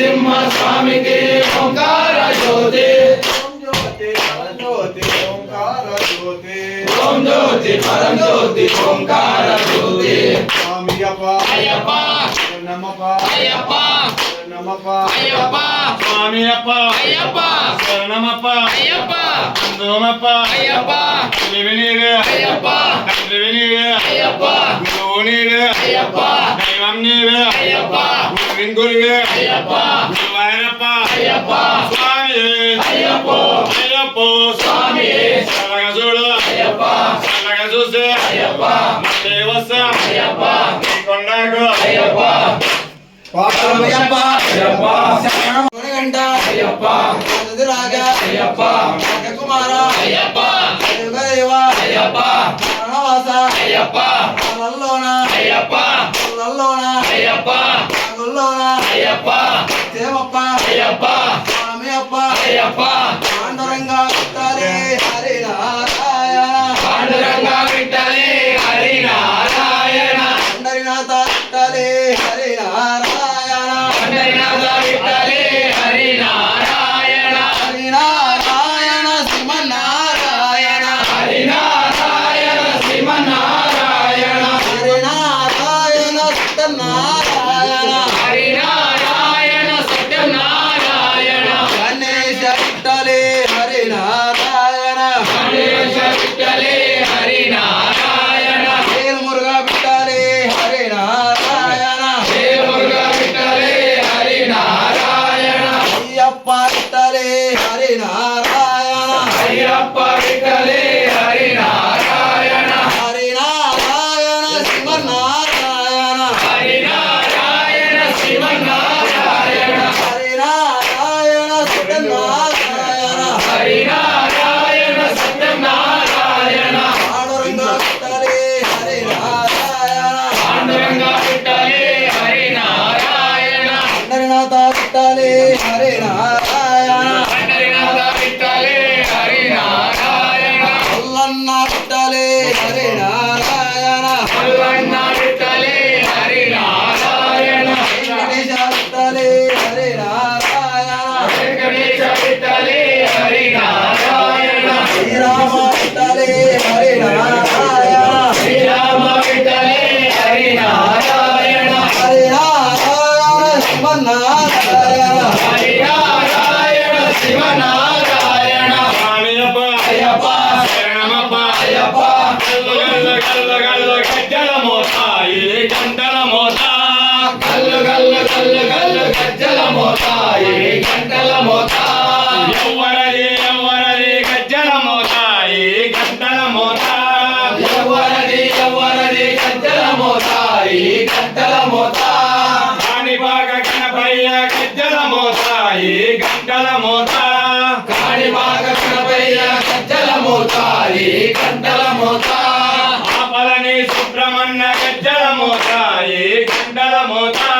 నరసింహ స్వామికి ఓంకార జ్యోతి ఓం జ్యోతి పరం జ్యోతి ఓంకార జ్యోతి స్వామి అయ్యప్ప నమప అయ్యప్ప నమప అయ్యప్ప స్వామి అప్ప అయ్యప్ప శరణమప్ప అయ్యప్ప అందమప్ప అయ్యప్ప తెలివినీరు అయ్యప్ప తెలివినీరు అయ్యప్ప గురువు నీరు అయ్యప్ప దైవం నీరు అయ్యప్ప வெண்குருவே ஐயப்பா குருவாயிரப்பா ஐயப்பா சுவாமி ஐயப்போ ஐயப்போ சுவாமி சரணக சூடு ஐயப்பா சரணக சூசு ஐயப்பா தேவப்பா ஐயப்பா சாமி அப்பா ஐயப்பா நாராயணா ஐயப்பா விக்கலே విఠలే హరే నారాయణ హరే గణేశ విఠలే హరే నారాయణ శ్రీరామ విఠలే హరే నారాయణ శ్రీరామ విఠలే హరే నారాయణ హరే నారాయణ శివనారాయణ హరే గల్ల గల్ల గజ్జల మోత ఇది గంటల గల్ల గల్ల గల్ల గజ్జల మోతాయి గంటల మోతాయి ఎవ్వరది ఎవ్వరది గజ్జల మోతాయి గంటల మోతాయి ఎవ్వరది ఎవ్వరది గజ్జల మోతాయి గంటల మోతాయి కాణిబాగ గణపయ్య గజ్జల మోతాయి గంటల మోతాయి కాణిబాగ గణపయ్య గజ్జల మోతాయి గంటల మోతాయి ఆపలని సుబ్రహ్మణ్య గజ్జల మోతాయి గంటల మోతాయి